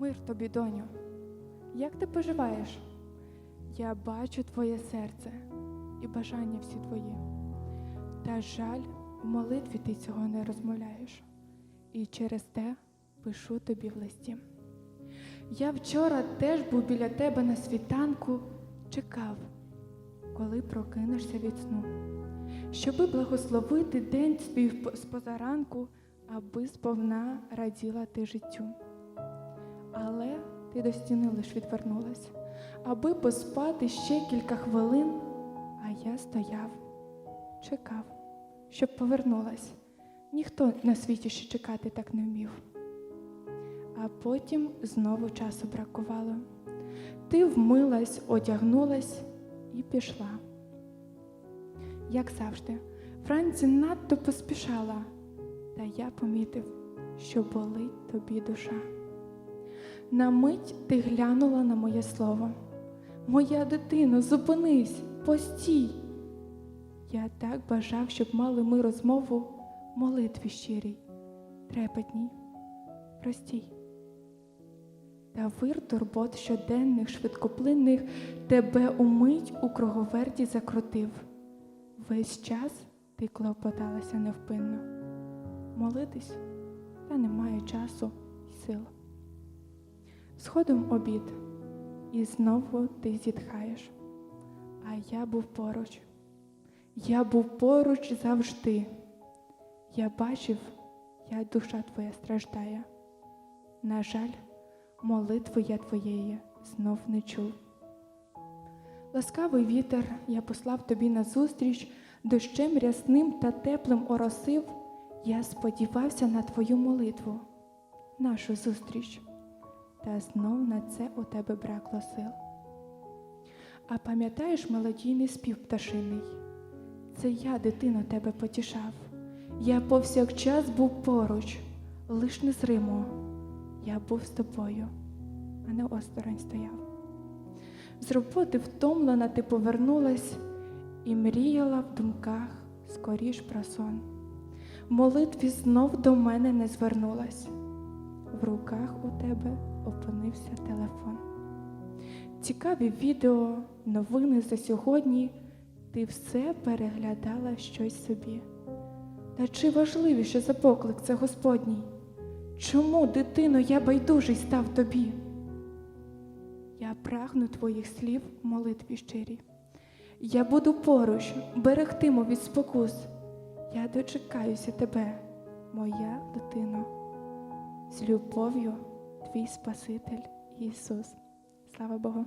Мир тобі, доню. Як ти поживаєш? Я бачу твоє серце і бажання всі твої. Та жаль, в молитві ти цього не розмовляєш. І через те пишу тобі в листі. Я вчора теж був біля тебе на світанку, чекав, коли прокинешся від сну, щоби благословити день свій з позаранку, аби сповна раділа ти життю. Але ти до стіни лиш відвернулась, аби поспати ще кілька хвилин, а я стояв, чекав, щоб повернулась. Ніхто на світі ще чекати так не вмів. А потім знову часу бракувало. Ти вмилась, одягнулась і пішла. Як завжди, Франці надто поспішала, та я помітив, що болить тобі душа. На мить ти глянула на моє слово. Моя дитино, зупинись, постій. Я так бажав, щоб мали ми розмову молитві щирій, трепетній, простій. Та вир турбот щоденних, швидкоплинних тебе умить у круговерті закрутив. Весь час ти клопоталася невпинно. Молитись, та немає часу й сил. Сходом обід, і знову ти зітхаєш. А я був поруч. Я був поруч завжди. Я бачив, як душа твоя страждає. На жаль, молитви я твоєї знов не чув. Ласкавий вітер я послав тобі назустріч, дощем рясним та теплим оросив. Я сподівався на твою молитву, нашу зустріч, та знов на це у тебе бракло сил. А пам'ятаєш мелодійний спів пташиний? Це я, дитино, тебе потішав. Я повсякчас був поруч, лиш незримо. Я був з тобою, а не осторонь стояв. З роботи втомлена ти повернулась і мріяла в думках скоріш про сон. Молитві знов до мене не звернулась. В руках у тебе опинився телефон. Цікаві відео, новини за сьогодні. Ти все переглядала щось собі. Та чи важливіше за поклик це Господній? Чому, дитино, я байдужий став тобі? Я прагну твоїх слів в молитві щирі. Я буду поруч, берегтиму від спокус. Я дочекаюся тебе, моя дитино. З любов'ю, твій Спаситель Ісус. Слава Богу.